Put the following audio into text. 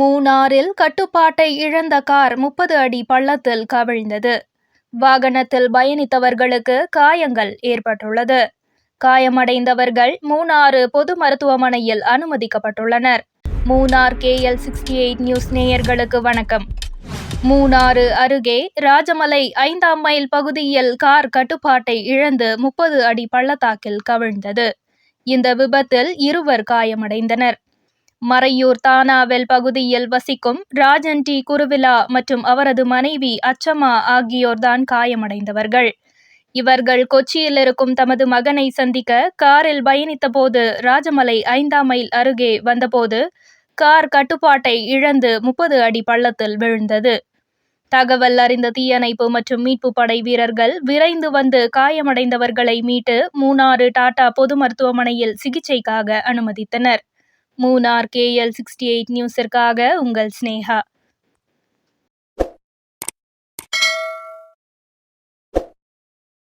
மூணாறில் கட்டுப்பாட்டை இழந்த கார் முப்பது அடி பள்ளத்தில் கவிழ்ந்தது. வாகனத்தில் பயணித்தவர்களுக்கு காயங்கள் ஏற்பட்டுள்ளது. காயமடைந்தவர்கள் மூணாறு பொது மருத்துவமனையில் அனுமதிக்கப்பட்டுள்ளனர். Munnar KL sixty eight news நேயர்களுக்கு வணக்கம். மூணாறு அருகே ராஜமலை ஐந்தாம் மைல் பகுதியில் கார் கட்டுப்பாட்டை இழந்து முப்பது அடி பள்ளத்தாக்கில் கவிழ்ந்தது. இந்த விபத்தில் இருவர் காயமடைந்தனர். மறையூர் தானாவெல் பகுதியில் வசிக்கும் ராஜன் டி. குருவிலா மற்றும் அவரது மனைவி அச்சம்மா ஆகியோர்தான் காயமடைந்தவர்கள். இவர்கள் கொச்சியில் இருக்கும் தமது மகனை சந்திக்க காரில் பயணித்தபோது ராஜமலை ஐந்தாம் மைல் அருகே வந்தபோது கார் கட்டுப்பாட்டை இழந்து முப்பது அடி பள்ளத்தில் விழுந்தது. தகவல் அறிந்த தீயணைப்பு மற்றும் மீட்பு படை வீரர்கள் விரைந்து வந்து காயமடைந்தவர்களை மீட்டு மூணாறு டாடா பொது மருத்துவமனையில் சிகிச்சைக்காக அனுமதித்தனர். மூணார் கேஎல் சிக்ஸ்டி எயிட் நியூஸிற்காக உங்கள் ஸ்னேகா